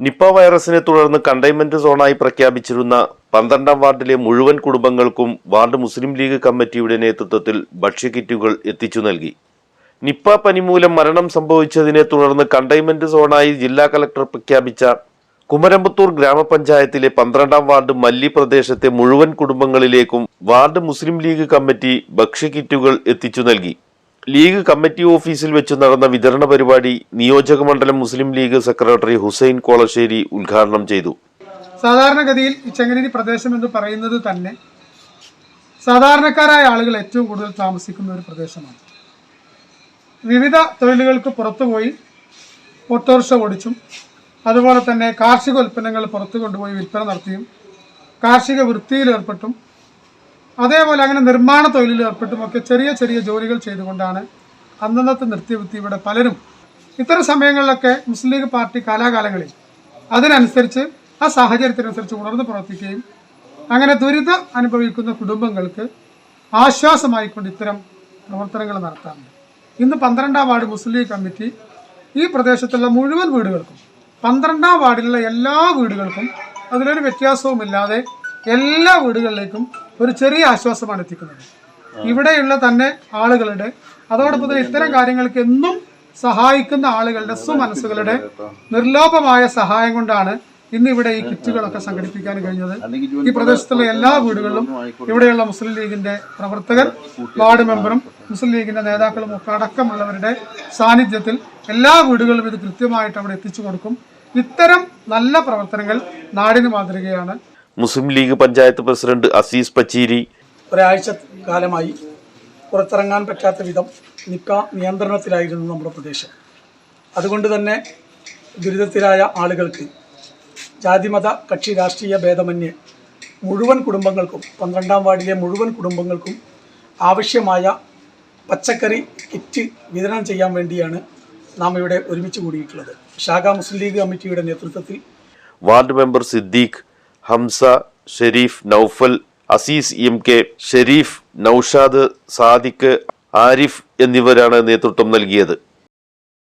Nipah വൈറസിനെ തുടർന്ന് containment സോണായി പ്രഖ്യാപിച്ചിരുന്ന പന്ത്രണ്ടാം വാർഡിലെ മുഴുവൻ കുടുംബങ്ങൾക്കും വാർഡ് മുസ്ലിം ലീഗ് കമ്മിറ്റിയുടെ നേതൃത്വത്തിൽ ഭക്ഷ്യക്കിറ്റുകൾ എത്തിച്ചു നൽകി. നിപ്പ പനി മൂലം മരണം സംഭവിച്ചതിനെ തുടർന്ന് കണ്ടെയ്ൻമെന്റ് സോണായി ജില്ലാ കലക്ടർ പ്രഖ്യാപിച്ച കുമരമ്പത്തൂർ ഗ്രാമപഞ്ചായത്തിലെ പന്ത്രണ്ടാം വാർഡ് മല്ലി പ്രദേശത്തെ മുഴുവൻ കുടുംബങ്ങളിലേക്കും വാർഡ് മുസ്ലിം ലീഗ് കമ്മിറ്റി ഭക്ഷ്യക്കിറ്റുകൾ എത്തിച്ചു നൽകി. ലീഗ് കമ്മിറ്റി ഓഫീസിൽ വെച്ച് നടന്ന വിതരണ പരിപാടി നിയോജക മണ്ഡലം മുസ്ലിം ലീഗ് സെക്രട്ടറി ഹുസൈൻ കോളശ്ശേരി ഉദ്ഘാടനം ചെയ്തു. സാധാരണഗതിയിൽ ചെങ്ങനേരി പ്രദേശം എന്ന് പറയുന്നത് തന്നെ സാധാരണക്കാരായ ആളുകൾ ഏറ്റവും കൂടുതൽ താമസിക്കുന്ന ഒരു പ്രദേശമാണ്. വിവിധ തൊഴിലുകൾക്ക് പുറത്തുപോയി ഓട്ടോറിക്ഷ ഓടിച്ചും അതുപോലെ തന്നെ കാർഷിക ഉൽപ്പന്നങ്ങൾ പുറത്തു കൊണ്ടുപോയി വിൽപ്പന നടത്തിയും കാർഷിക വൃത്തിയിൽ ഏർപ്പെട്ടും അതേപോലെ അങ്ങനെ നിർമ്മാണ തൊഴിലിൽ ഏർപ്പെട്ടും ഒക്കെ ചെറിയ ചെറിയ ജോലികൾ ചെയ്തുകൊണ്ടാണ് അന്നന്നത്തെ നൃത്യവൃത്തി ഇവിടെ പലരും ഇത്തരം സമയങ്ങളിലൊക്കെ മുസ്ലിം ലീഗ് പാർട്ടി കാലാകാലങ്ങളിൽ അതിനനുസരിച്ച് ആ സാഹചര്യത്തിനനുസരിച്ച് ഉണർന്ന് പ്രവർത്തിക്കുകയും അങ്ങനെ ദുരിതം അനുഭവിക്കുന്ന കുടുംബങ്ങൾക്ക് ആശ്വാസമായിക്കൊണ്ട് ഇത്തരം പ്രവർത്തനങ്ങൾ നടത്താറുണ്ട്. ഇന്ന് പന്ത്രണ്ടാം വാർഡ് മുസ്ലിം ലീഗ് കമ്മിറ്റി ഈ പ്രദേശത്തുള്ള മുഴുവൻ വീടുകൾക്കും പന്ത്രണ്ടാം വാർഡിലുള്ള എല്ലാ വീടുകൾക്കും അതിലൊരു വ്യത്യാസവുമില്ലാതെ എല്ലാ വീടുകളിലേക്കും ഒരു ചെറിയ ആശ്വാസമാണ് എത്തിക്കുന്നത്. ഇവിടെയുള്ള തന്നെ ആളുകളുടെ അതോടൊപ്പം തന്നെ ഇത്തരം കാര്യങ്ങൾക്ക് എന്നും സഹായിക്കുന്ന ആളുകളുടെ സുമനസ്സുകളുടെ നിർലോഭമായ സഹായം കൊണ്ടാണ് ഇന്ന് ഇവിടെ ഈ കിറ്റുകളൊക്കെ സംഘടിപ്പിക്കാൻ കഴിഞ്ഞത്. ഈ പ്രദേശത്തുള്ള എല്ലാ വീടുകളിലും ഇവിടെയുള്ള മുസ്ലിം ലീഗിന്റെ പ്രവർത്തകർ വാർഡ് മെമ്പറും മുസ്ലിം ലീഗിന്റെ നേതാക്കളും ഒക്കെ അടക്കമുള്ളവരുടെ സാന്നിധ്യത്തിൽ എല്ലാ വീടുകളിലും ഇത് കൃത്യമായിട്ട് അവിടെ എത്തിച്ചു കൊടുക്കും. ഇത്തരം നല്ല പ്രവർത്തനങ്ങൾ നാടിന് മാതൃകയാണ്. മുസ്ലിം ലീഗ് പഞ്ചായത്ത് പ്രസിഡന്റ് അസീസ് പച്ചീരി. ഒരാഴ്ച കാലമായി പുറത്തിറങ്ങാൻ പറ്റാത്ത വിധം നിക്ക നിയന്ത്രണത്തിലായിരുന്നു നമ്മുടെ പ്രദേശം. അതുകൊണ്ട് തന്നെ ദുരിതത്തിലായ ആളുകൾക്ക് ജാതിമത കക്ഷി രാഷ്ട്രീയ ഭേദമന്യേ മുഴുവൻ കുടുംബങ്ങൾക്കും പന്ത്രണ്ടാം വാർഡിലെ മുഴുവൻ കുടുംബങ്ങൾക്കും ആവശ്യമായ പച്ചക്കറി കിറ്റ് വിതരണം ചെയ്യാൻ വേണ്ടിയാണ് നാം ഇവിടെ ഒരുമിച്ച് കൂടിയിട്ടുള്ളത്. ശാഖ മുസ്ലിം ലീഗ് കമ്മിറ്റിയുടെ നേതൃത്വത്തിൽ ward member Siddique Hamza Shareef Noufal Azeez M K Shareef Noushad Sadiq Arif എന്നിവരാണ് നേതൃത്വം നൽകിയത്.